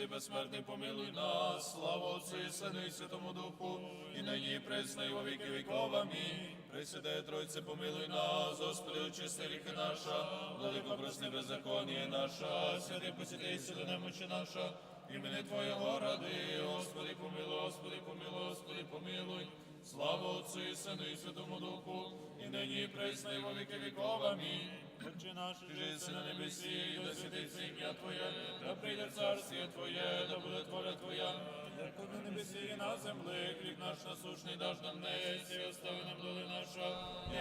Пресвятий безсмертний, помилуй нас, слава Отцю і Сину і Святому Духу, і нині і присно, і во віки віков. Амінь. Пресвятая Тройце, помилуй нас, Господи, очисти гріхи наша, владико прости беззаконія наша, святий посіти сили немочі наша, імени Твоєго ради, Господи, помилуй, Господи, помилуй, Господи, помилуй. Слава Отцю і Сину і Святому Духу, і нині і присно, і во віки віков. Амінь. Отче наш, Жи си на небесі, да святиться ім'я Твоє, да прийде царствіє Твоє, да буде воля Твоя, як на небесі і на землі, хліб наш насушний даш нам несь, і остави нам доли наша,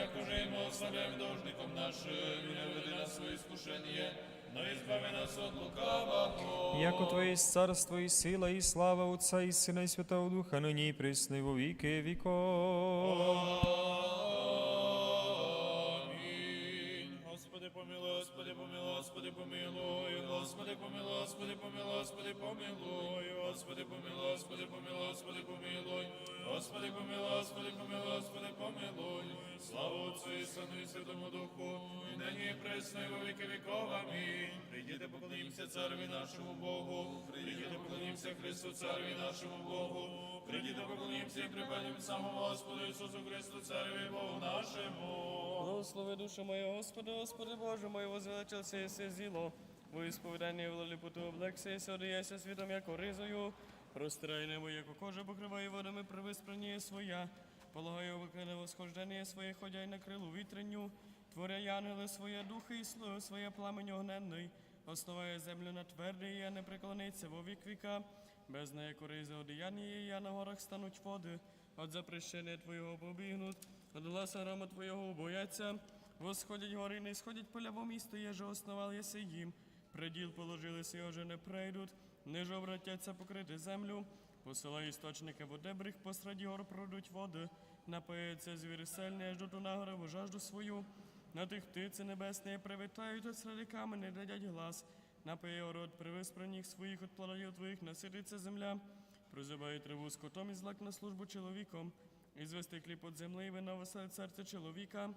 як уже і ми ославляємо должником нашим, і не веди нас в своє іскушення, но избави нас от лукавого. Яко Твоє царство і сила, і слава Отця і Сина, і Святого Духа, нині і присно, і во віки віков. Господи помилуй, Господи помилуй, Господи помилуй, Господи помилуй, Господи помилуй, Господи помилуй, Господи помилуй, Господи помилуй, Господи помилуй. Слава Отцю і Сину і Святому Духу, і нині і присно, і во віки віков. Амінь. Прийдіте, поклонімося цареві нашому Богу, прийдіте, поклонімося Христу, цареві нашому Богу, прийдіте, поклонімося і припадім самому Господу Ісусу Христу, цареві Богу нашому. Благослови душу мою, Господи, Господи Боже мой, возвеличился єси зіло, во ісповідання велоліпоту облекся, єси одіяся світом, яко ризою, простирай небо, яко кожа, покриває водами, привиспрання своя, полагаю викине восхождення своє, ходяй на крилу вітренню, творя янголи своє духи і слуги своє пламень огненний, основає землю на твердий, я не преклониться во вік віка, без неї коризи одіяння, її, я на горах стануть води, от запрещення Твоєго побігнуть, от гласа грома Твоєго бояться, восходять гори, не сходять поля, бо місто єже основал єси їм, приділ положилися, і уже не прийдуть, ниже обратяться покрити землю, посилай істочники водебрих, посраді гор пройдуть води, напояться звіри сильні, аж до ту нагору жажду свою, на тих птиці небесні привітають, от серед камені дадять глас, напоє род привис про них своїх от плодів твоїх, насититься земля, прозиває траву скотом і злак на службу чоловіком, і звести кліп от земли, і вино веселить серце чоловіка.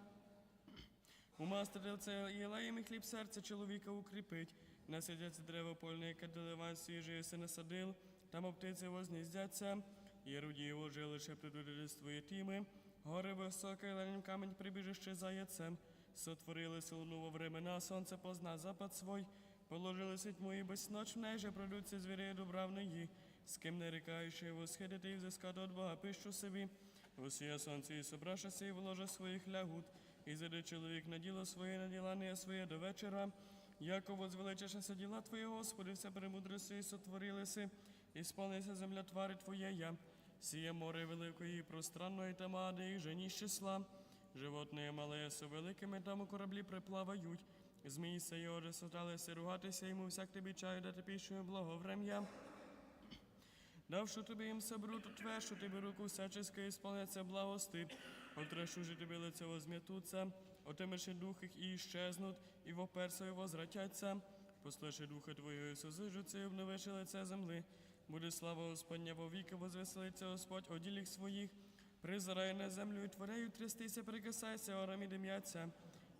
Умастерилця єлеєм і хліб серця чоловіка укріпить. Насидяться дерева польне, яке деливан свіжий єси насадил, там оптиці возніздяться, і руді його жили шептуть твої тіми, гори високе, ленім камінь прибіжище заяцем, сотворили силну во времена, сонце позна запад свой, положили сить мої без ноч в неже, пройдуться звірі добравної, з ким не рікаючи, восхидити і взискати от Бога пищу собі, Усія сонце і собрашася, і вложа своїх лягут, і зайде чоловік на діло своє, на діла не своє до вечора. Яко возвеличишся діла Твої, Господи, все премудрості і сотворилися, і сповнися земля твари Твоєя. Сіє море великої і пространної тамади, і жені з числа. Животне мале со великими там у кораблі приплавають. Змії се й оже соталися ругатися, йому всяк тобі чаю дати піщою благоврем'я. Давши тобі їм собру, то тве, що тобі руку всяческа ісполняться благости, отрешу же тобі лице возм'ятуться, отимеши дух і і воперся і возвратяться. Послеши духа Твого і созижуться, і обновиши лице земли. Буде слава Господня во віки, возвеселиться Господь о діліх своїх. Призирай на землю і творею трястися, прикасайся, орам і дим'яться.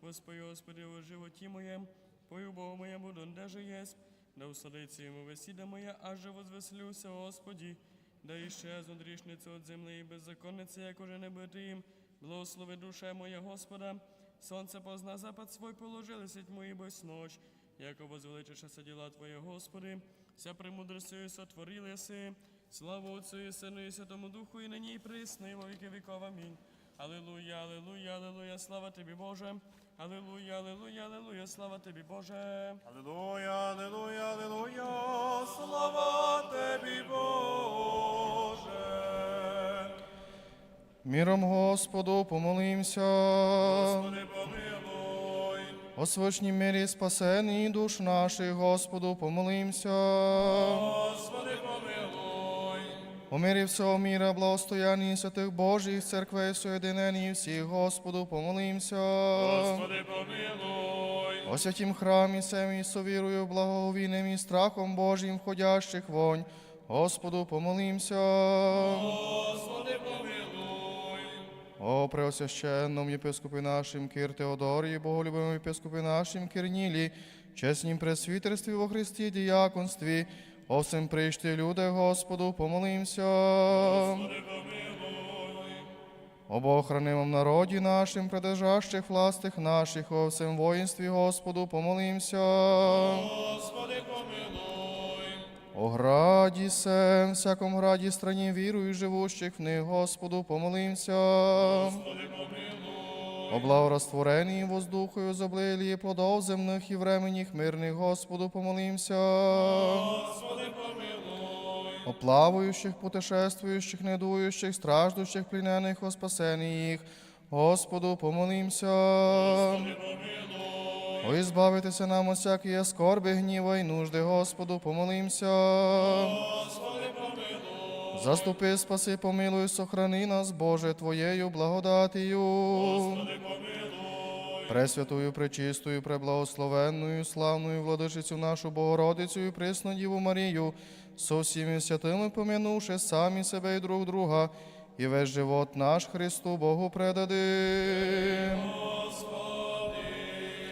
Господи, Господи, о животі моєм, пою Богу моєму, донде же єсть. Да усадиться йому весіда моя, аж же возвеселюся, Господі. Да іщезну грішницю от земли і беззаконниці, як уже не бити їм. Благослови душа моя Господа. Сонце позна запад свой положили, сіть мої без ноч. Яко возвеличишся діла Твоє, Господи, вся премудростю сотворили си. Слава Отцю і Сину і Святому Духу, і нині і присно, і во віки віков. Амінь. Алілуя, алілуя, алілуя, слава Тобі, Боже. Алілуя, алілуя, алілуя, слава Тобі, Боже. Аллилуйя, аллилуйя, аллилуйя, слава Тебі, Боже. Миром Господу помолимся. Господи, помилуй. О свочній мирі спасенні душ наших, Господу помолимся. Господи, помилуй. О мирі всього міра, благостоянні святих Божих церквей, соєдинені всіх, Господу помолимся. Господи, помилуй. О святім храмі семі совірую, благовійним і страхом Божим входящих вонь, Господу помолимся. Господи, помилуй. О преосвященном єпископі нашим Кир Теодорії, боголюбимому єпископі нашим Кирнілі, чеснім пресвітерстві во Христі, діяконстві, Осим прийшти люди, Господу, помолимся. Об охранимом народі нашим, придержащих властих наших, о всем воїнстві, Господу, помолимся. Господи, помилуй. О граді сем, всяком граді страні вірую, живущих в них, Господу, помолимся. Господи, помилуй. О благорастворенні воздухою зоблилі плодов земних і временіх мирних, Господу, помолимся. Господи, помилуй. О плаваючих, путешествуючих, недуючих, страждущих, плінених, о спасенні їх, Господу, помолимся. О, избавитися нам от всякої скорби, гніва і нужди, Господу, помолимся. Господи, помилуй. Заступи, спаси, помилуй, сохрани нас, Боже, Твоєю благодатію. Господи, помилуй. Пресвятую, пречистою, преблагословенною, славною владичицю нашу Богородицю і присну Діву Марію, со всіми святими помянувши самі себе і друг друга, і весь живот наш Христу Богу предадим.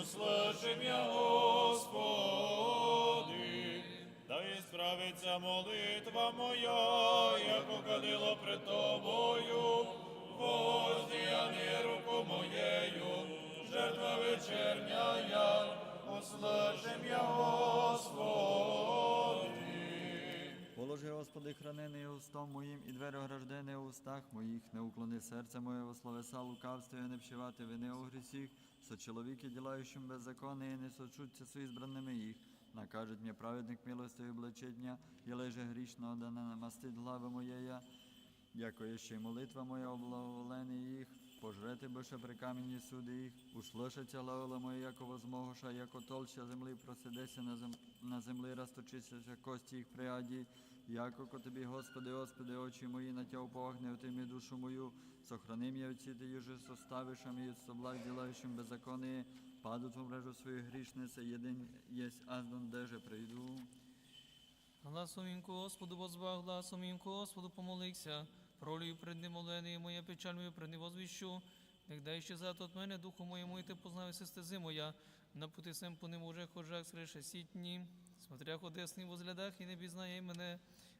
услышим я, Господи. Да справиться молитва моя, як кадило пред Тобою, воздіяни руку моєю, жертва вечерняя, услышим я, Господи. Положи, Господи, хранений устом моїм і двері ограждене у устах моїх, не уклони серце моє во словеса лукавстві, не вшивати вини у грісіх, со чоловіки, ділаючим беззаконне, і не сочуться з избранними їх. Накажет мені праведник милостивий обличить мя, я леже грішного, да не намастить глави моєя, яко є ще й молитва моя облаговолені їх, пожрете бише при камені суди їх, услышаться лавила моя, яко возмогоша, яко толща землі просидеся на, зем... на землі, розточися кості їх приаді, яко ко тобі, Господи, Господи, очі мої на тя уповахне, отими душу мою, сохрани меня от сіти, юже составишам і соблаг ділаючим беззаконие, падуть в мрежу свою грішнице, єдин єсть аздон, деже прийду. Гласом їм Господу возвах, гласом їм Господу помолився. Пролію пред ним олени, моя печаль мою пред ним возвіщу. Нехай ще зад от мене, духу моєму, і ти познався стези моя. На пути сем по ним уже хожак скрише сітні. Смотря ходесний возглядах і не пізнає мене.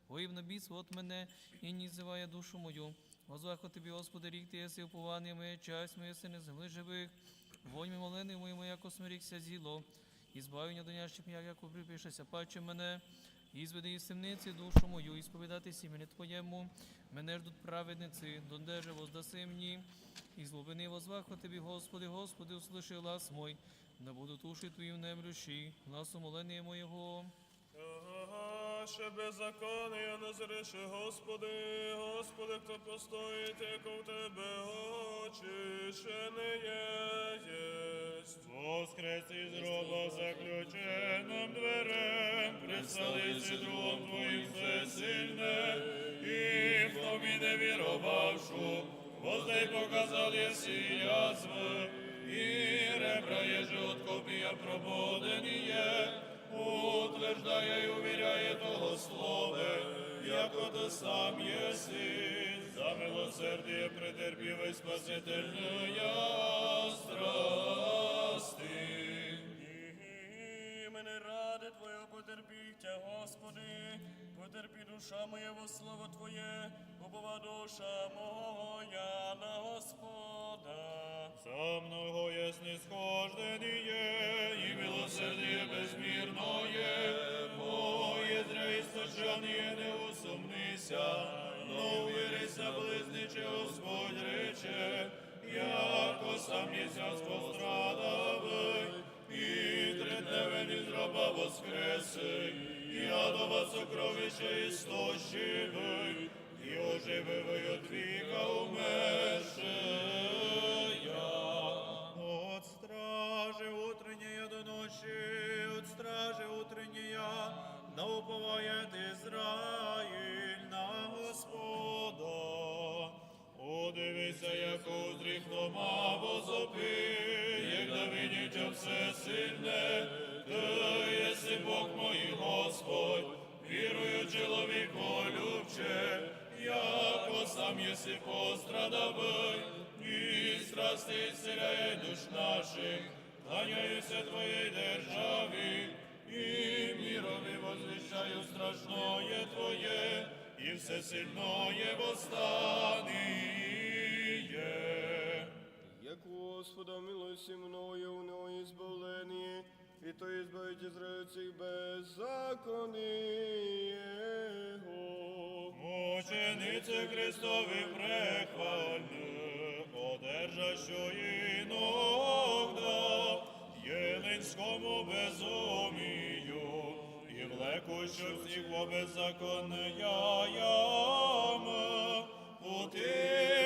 Воїв на біс от мене, і не зиває душу мою. Возвах тобі, Господи, рік ти єси уповання моя, часть моя сини земли живих. Вонь ми молени моєму, яко смирікся зіло. І збавлення донящих м'як, яко припишеся, паче мене. І зведи із темниці душу мою, і сповідати сімені Твоєму. Мене ждуть праведниці, дондеже воздаси мені. І злобини возвах от Тобі, Господи, Господи, услыши глас мой. Да буду туші Твої в немрющі, гласу молення моєго. Ще беззаконня назреше, Господи, Господи, хто постоїть, як у Тебе очі, ще не є. Воскрес із гроба заключеним дверем, представися другом Твоїм всесильне, і в тобі не вірувавшу, воздай показал єси язви, і ребра єже от копія прободеніє, утверждає і увіряє того слове, яко ти сам єси, за милосердие претерпівий спасительная страсти. І мене ради Твоє потерпіття, Господи, потерпі душа моя во слово Твоє, убова душа моя на Господа. За много ясне схождение и милосердие безмірное, моє зря істочання не усумнися, но увірися близниче Господь рече, яко сам єсясь пострадавий, і раба воскреси, і адова сокровища і стощили, і ожививи от віка умешея. От стражи утренняя до ночі, от стражи утренняя, да уповає Ізраїль на Господа. Подивися, як утріх, мабо зопи, як да видіть все сильне. Бог мій Господь, вірую чоловіко любче, яко сам єси пострадавий, і страсти зціляє душ наших, кланяюся Твоїй державі, і мірові возвіщаю страшное Твоє, і всесильное восстание. Як Господа милості мною в нього ізбавлені, і то ізбавить Ізраїль цих беззаконні Його. Мученице Христові прехвальне, одержащої ногда, єленському безумію, і влекущу всіх во беззаконне ями, пути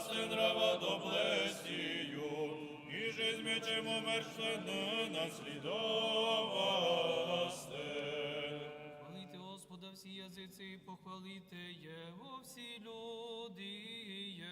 пострадасте до доблестію, і жизнь мечем умершлену наслідовасте. Хвалите Господа всі язиці, похвалите Його всі люди. є.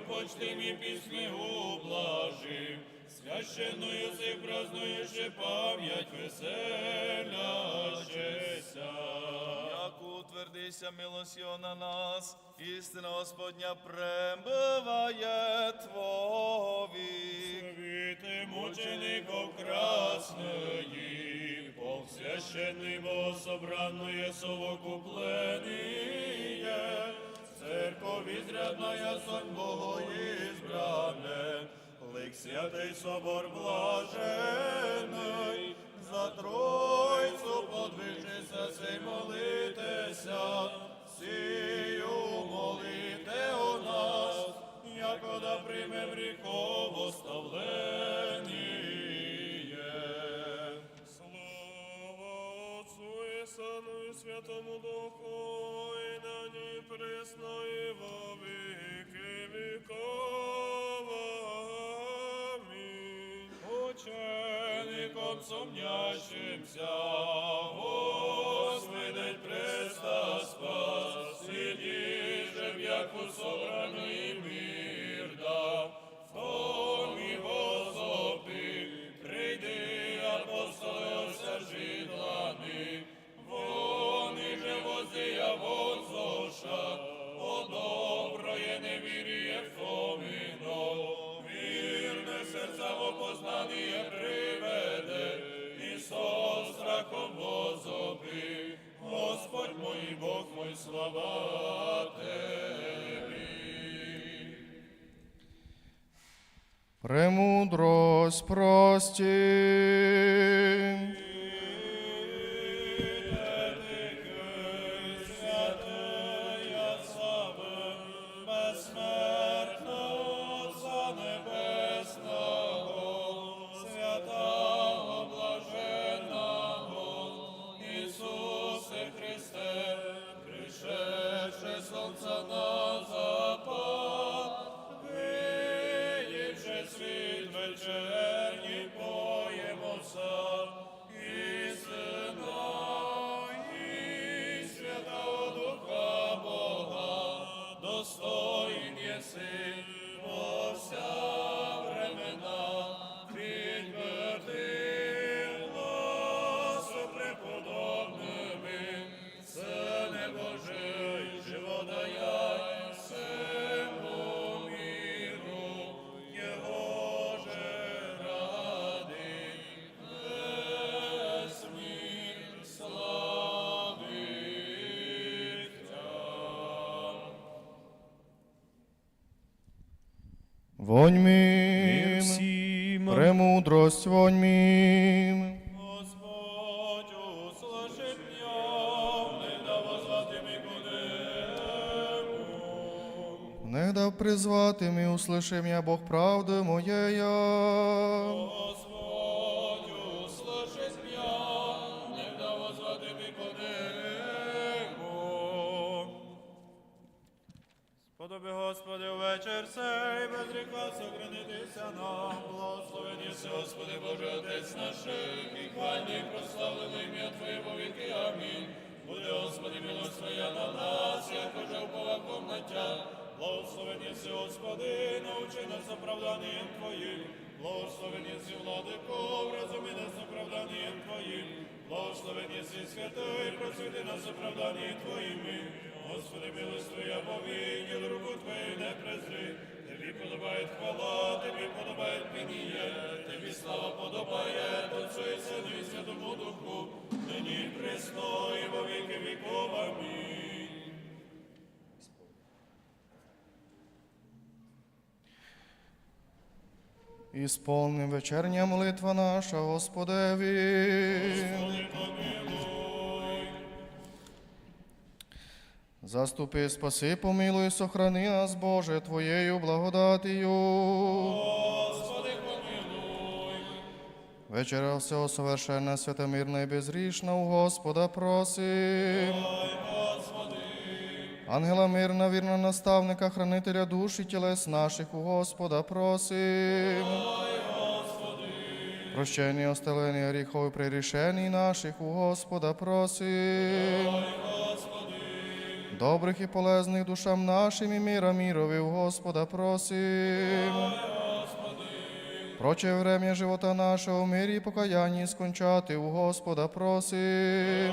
Вірою почтим і пісні ублажим, священною си празднуючи пам'ять веселящеся. Як утвердися милостю на нас, істина Господня прембиває Твові. Світи мучеников красної, повсвященний богособранное совокупленіє, церковь изрядная сон Богу избране, лик святий собор блажений, за Тройцу подвижися сей молитеся, сію молите у нас, якода прийме гріхов оставлення. Слава Отцу і Сину і Святому Духу, і во віки віков. Учеником преста спас, сиди же, в яку Премудрость прости. So. вонь мим, премудрость вонь мим. Господь, услышит не дав. Не дав призвати мій, услышим я Бог правди моєї. Господи, Боже, Отець наших, і хвальний, прославлений ім'я Твоє во віки. Амінь. Буде, Господи, милость Твоя на нас, як уже уповаком на Тя. Благословені си, Господи, научи нас оправданням Твоїм. Благословені си, владико, вразуми нас оправданням Твоїм. Благословені си, святий, просвіти нас оправданням Твоїми. Господи, Твоя повінь, руку Твою не презри. Тобі подобає хвала, Тобі подобає пініє, Тобі слава подобає, Отцу і Сину і Святому Духу, нині і присно і во віки віков. Амінь. Ісполним вечерня молитва наша, Господеві. Заступи, спаси, помилуй, сохрани нас, Боже, Твоєю благодатію. Господи, помилуй. Вечера всього совершенна, святомирна і безгрішна, у Господа просим. Ангела мирна, вірна наставника, хранителя душ і тілес наших, у Господа просим. Прощення, остелення гріхов і прирішень наших, у Господа просим. Добрих і полезних душам нашим і міра мірові, у Господа просим. Проче время живота нашого в мирі і покаянні скончати у Господа просим.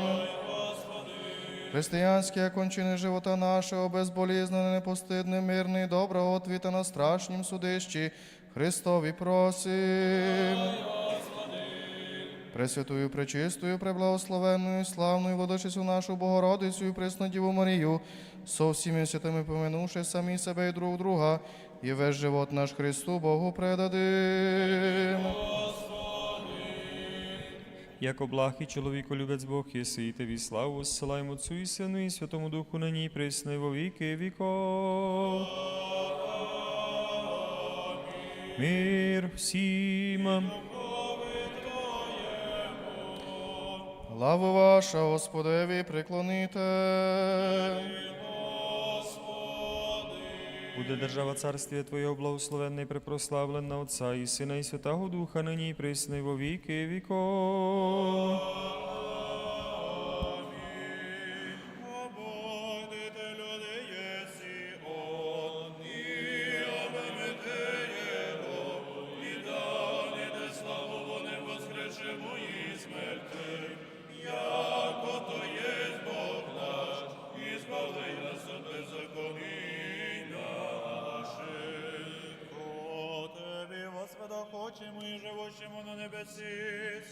Християнські окончини живота нашого безболізне, непостидне, мирне і доброго отвіта на страшнім судищі Христові просим. Пресвятую, пречистую, преблагословенную, славную владичицю нашу Богородицю пресну Діву Марію, со всіми святими поминувши самі себе і друг друга, і весь живот наш Христу Богу предадим. Яко благ і чоловіко любець Бог, єси і тобі славу, зсилаємо Отцу і Сину і Святому Духу нині і присно і во віки віков. Мир всім. Лаву ваша, Господеві, приклоните. Буде держава царствія Твоє благословенна і препрославлена Отця і Сина і Святого Духа нині і присни во віки віков. Хочемо і живущому на небесі,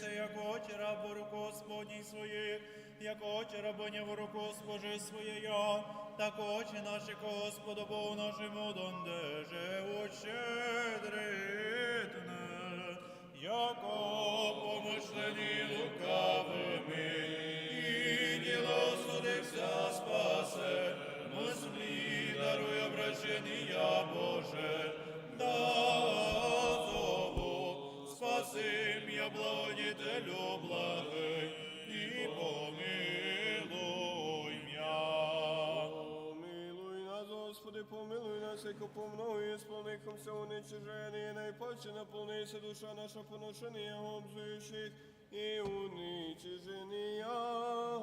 це як очі рабу руку Господній своїх, як очі рабоня в руку Госпожи своєя, так очі наші Господу Богу нашому донде живуть щедритне, яко помишлені лукавими, і діло судився спасе, мислі даруй обращення помною сповнихом все уничижені, найпаче наповнися душа наша поношення обзуючих і уничиження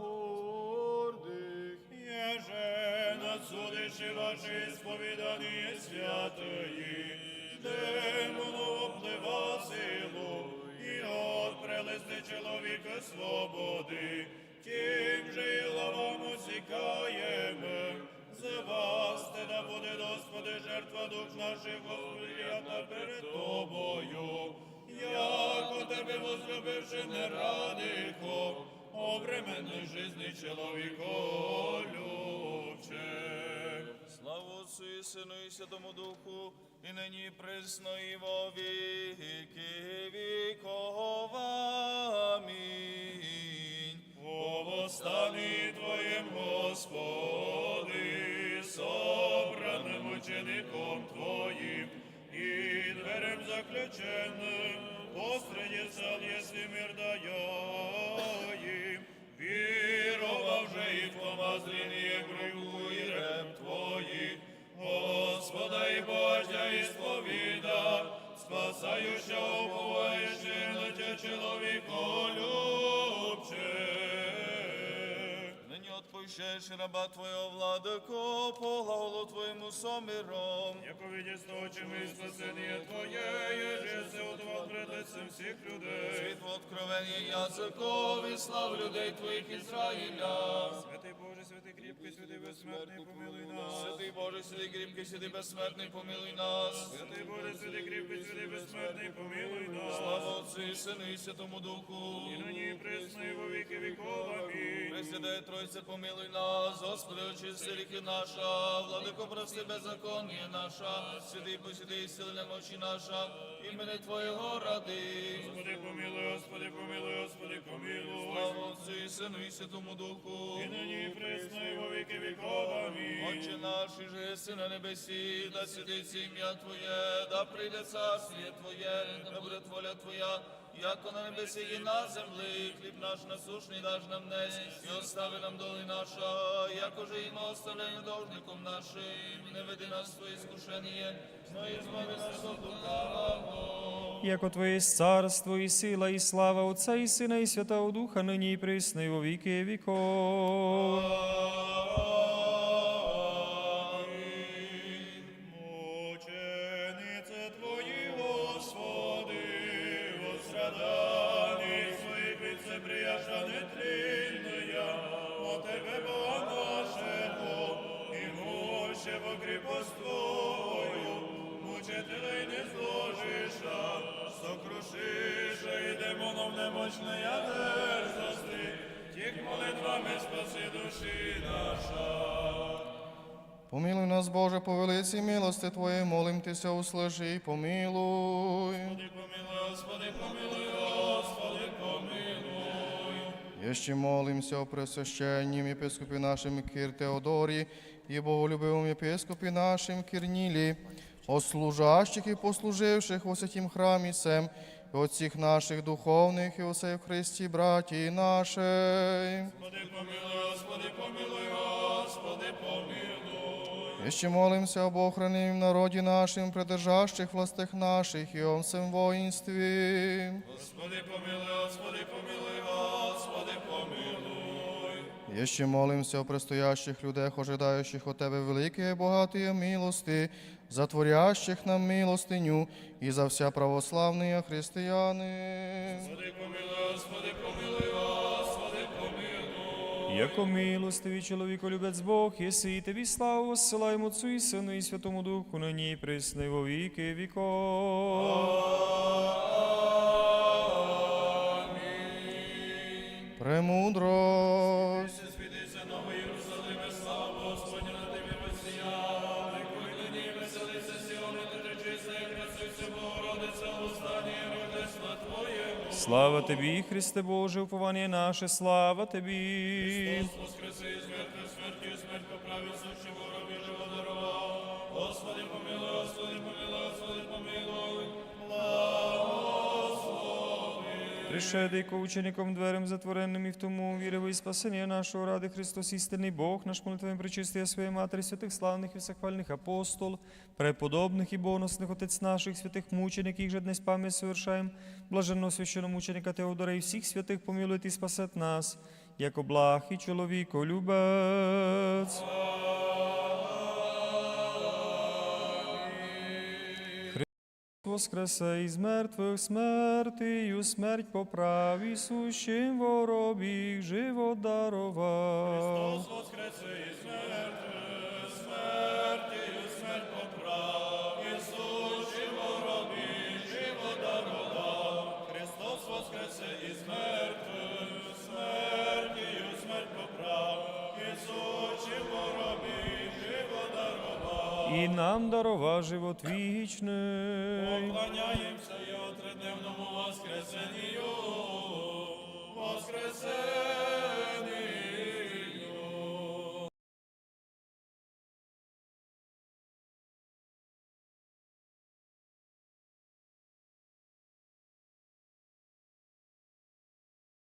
гордих. Еже на судиші ваші сповідані святої, демону вплива силу, і от прелести чоловіка свободи, тим же і лавам усікаємо. За вас да буде, Господи, жертва дух наших Господи, перед Тобою. Яко тебе возлюбивши не радико, обременной жизни чоловіко любче. Слава Отцу і Сину і Святому Духу, і нині присно і во віки віков. Амінь. О восстані Твоєм, Господи, собраному учеником Твоїм, і дверем заключеним, посреди зал, єси мир дає їм. Вірував же і в помазління брегу і рем Твої, Господа і Божя і сповіда, спасаюча обуваючи летя чоловіколюбче. Отпущаєш раба Твого владико, поглавлу Твоєму соміром. Яко видя з очами і спасення Твоє, єже се отвал пред лицем всіх людей. Світло откровення язикові, слав людей Твоїх Ізраїля. Святий Боже, святий кріпкий, святий безсмертний, помилуй нас. Святий Боже, святий кріпкий, святий безсмертний, помилуй нас. Святий Боже, святий кріпкий, святий безсмертний, помилуй нас. Слава Отцю і Сину і Святому Духу. І нині і во віки віков. Амінь. Пресвятая Тройце, помилуй нас, Господи, очисти ріки наша, владико, прости беззаконня наша, святий посвятий сили немочі наша, імени Твоєго ради. Господи, помилуй, Господи, помилуй, Господи, помилуй. Слава Отцю і Сину і Святому Духу. І нині і присно, і во віки віков. Амінь. Отче наш, і же єси на небесі, да святиться ім'я Твоє, да прийде царствіє Твоє, да буде воля Твоя, яко на небесі і на землі, хліб наш насушний даж нам днес, і остави нам доли наша, якоже і ми оставляємо должником нашим, не веди нас в твоє но і збави нас от лукавого. Яко Твоє царство і сила, і слава Отця і Сина, і Святого Духа, нині і присно, і во віки віков. Крепость Твою, мучителей не зложиша, сокрушиша и демонов немощная дерзости, тих молитвами спаси душі наша. Помилуй нас, Боже, по велиці милости Твоєї, молим Тися, услажи, помилуй. Господи, помилуй, Господи, помилуй, Господи, помилуй. Еще молимся о пресвященнім єпископі нашим Кир Теодорі і боголюбивому єпископі нашим Кирнілі, о служащих і послуживших у святім храмі сем, і от всіх наших духовних і усе в Христі, браті нашій. Господи, помилуй, Господи, помилуй, Господи, помилуй. І Ще молимся об охрані в народі нашим, придержащих властях наших і о всем воїнстві. Господи, помилуй, Господи, помилуй, Господи, помилуй. Ще молимся о предстоящих людях, ожидаючих от Тебе великої і багатої милости, затворящих нам милостиню і за вся православні християни. Господи, помилуй, Господи, помилуй, Господи, помилуй. Яко милостивий чоловіко любець Бог, єси і тобі славу посилаємо Отцу і Сину і Святому Духу, нині і присно, і во віки віков. Премудрость. Світися новий Єрусалиме, слава Господня на тебе посіяли, коли нині веселиться Сіони, ти речися, і красуйся, Богородиця, останнє родесла Твоєму. Слава тобі, Христе Боже, уповання наше, слава тобі. Воскреси із смерть, смертю, смерть поправи, сущу Пришедий ко учеником дверем затворенним і в тому вірив і спасення нашого ради Христос, істинний Бог, наш молитвем причистия своєї Матері, святих славних і всехвальних апостол, преподобних і боносних отець наших, святих мучеників, їх же днес пам'ять совершаєм, блаженного священномученика Теодора і всіх святих помилуйте і спасет нас, як благ і чоловіко любець. Воскресе із мертвих смертію, смерть поправі, Ісущим воробіг живот дарував. Христос воскресе із мертвих, смертію смерть поправ, Ісущим воробі живо дарував. Христос воскресе із мертвих, і нам дарова живот вічний. Поклоняємося його тридневному воскресенню, воскресенню.